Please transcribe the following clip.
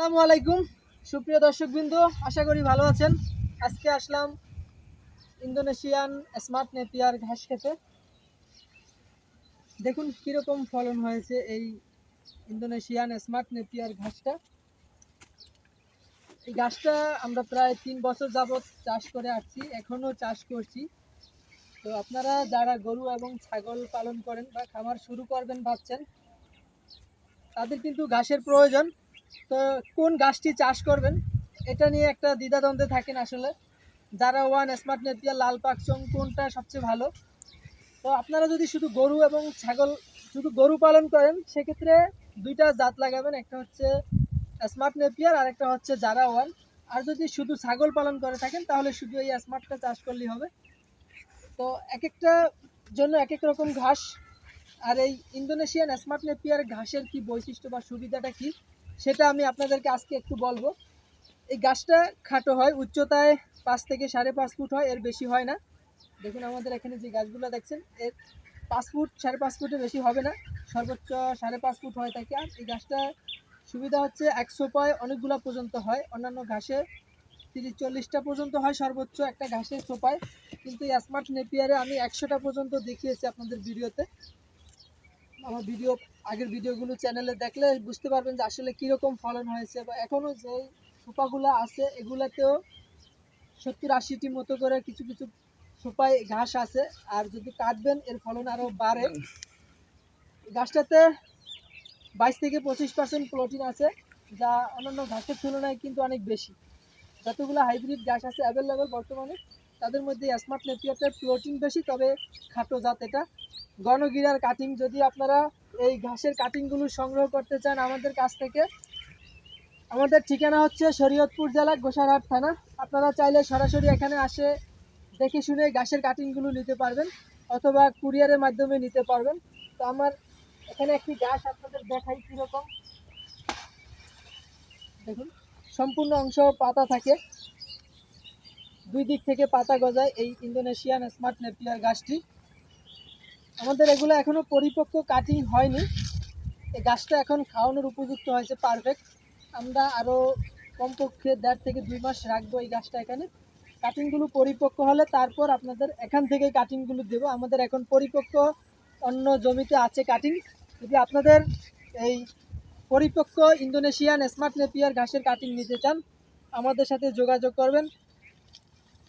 আসসালামু আলাইকুম। সুপ্রিয় দর্শকবৃন্দ, আশা করি ভালো আছেন। আজকে আসলাম ইন্দোনেশিয়ান স্মার্ট নেপিয়ার ঘাস খেতে। দেখুন কীরকম ফলন হয়েছে এই ইন্দোনেশিয়ান স্মার্ট নেপিয়ার ঘাসটা। এই ঘাসটা আমরা প্রায় তিন বছর যাবৎ চাষ করে আসছি এখনও চাষ করছি। তো আপনারা যারা গরু এবং ছাগল পালন করেন বা খামার শুরু করবেন ভাবছেন, তাদের কিন্তু ঘাসের প্রয়োজন। তো কোন গাছটি চাষ করবেন? এটা নিয়ে একটা দ্বিধাদ্বন্দ্বে থাকেন আসলে। যারা ওয়ান স্মার্ট নেপিয়া লাল পাকচং কোনটা সবচেয়ে ভালো? তো আপনারা যদি শুধু গরু এবং ছাগল, শুধু গরু পালন করেন, সেক্ষেত্রে দুইটা জাত লাগাবেন। একটা হচ্ছে স্মার্ট নেপিয়ার আর একটা হচ্ছে জারা ওয়ান আর যদি শুধু ছাগল পালন করে থাকেন, তাহলে শুধু এই স্মার্টটা চাষ করলেই হবে। তো এক একটা জন্য এক এক রকম ঘাস। আর এই ইন্দোনেশিয়ান স্মার্ট নেপিয়ার ঘাসের কি বৈশিষ্ট্য বা সুবিধাটা কি? সেটা আমি আপনাদেরকে আজকে একটু বলব। এই গাছটা খাটো হয়, উচ্চতায় পাঁচ থেকে সাড়ে পাঁচ ফুট হয়, এর বেশি হয় না। দেখুন আমাদের এখানে যে গাছগুলো দেখছেন, এর পাঁচ ফুট, সাড়ে পাঁচ ফুটের বেশি হবে না। সর্বোচ্চ সাড়ে পাঁচ ফুট হয়ে থাকে আর এই গাছটা সুবিধা হচ্ছে একশো পায় অনেকগুলো পর্যন্ত হয়। অন্যান্য ঘাসে তিরিশ, চল্লিশটা পর্যন্ত হয়, সর্বোচ্চ একটা ঘাসের সোপায় কিন্তু এই স্মার্ট নেপিয়ারে আমি একশোটা পর্যন্ত দেখিয়েছি আপনাদের ভিডিওতে। আমার ভিডিও, আগের ভিডিওগুলো চ্যানেলে দেখলে বুঝতে পারবেন যে আসলে কীরকম ফলন হয়েছে। বা এখনও যে সোপাগুলো আছে, এগুলাতেও সত্তর আশিটি মতো করে কিছু কিছু সোপায় ঘাস আছে। আর যদি কাটবেন, এর ফলন আরও বাড়ে। গাছটাতে বাইশ থেকে পঁচিশ পার্সেন্ট প্রোটিন আছে, যা অন্যান্য ঘাসের তুলনায় কিন্তু অনেক বেশি। যতগুলো হাইব্রিড ঘাস আছে অ্যাভেলেবেল বর্তমানে তাদের মধ্যে স্মার্ট নেপিয়ারটার প্রোটিন বেশি, তবে খাটো জাত এটা। গণগিরার কাটিং যদি আপনারা এই ঘাসের কাটিংগুলো সংগ্রহ করতে চান আমাদের কাছ থেকে, আমাদের ঠিকানা হচ্ছে শরীয়তপুর জেলা, গোসারহাট থানা। আপনারা চাইলে সরাসরি এখানে আসে দেখে শুনে ঘাসের কাটিংগুলো নিতে পারবেন, অথবা কুরিয়ারের মাধ্যমে নিতে পারবেন। তো আমার এখানে একটি ঘাস আপনাদের দেখাই কীরকম। দেখুন, সম্পূর্ণ অংশ পাতা থাকে। দুই দিক থেকে পাতা গজায় এই ইন্দোনেশিয়ান স্মার্ট নেপিয়ার গাছটি। আমাদের এগুলো এখনও পরিপক্ক কাটিং হয়নি। এই গাছটা এখন খাওয়ানোর উপযুক্ত হয়েছে পারফেক্ট আমরা আরও কমপক্ষে দেড় থেকে দুই মাস রাখব এই গাছটা এখানে। কাটিংগুলো পরিপক্ক হলে তারপর আপনাদের এখান থেকে কাটিংগুলো দেবো। আমাদের এখন পরিপক্ক অন্য জমিতে আছে কাটিং। যদি আপনাদের এই পরিপক্ক ইন্দোনেশিয়ান স্মার্ট নেপিয়ার ঘাসের কাটিং নিতে চান, আমাদের সাথে যোগাযোগ করবেন।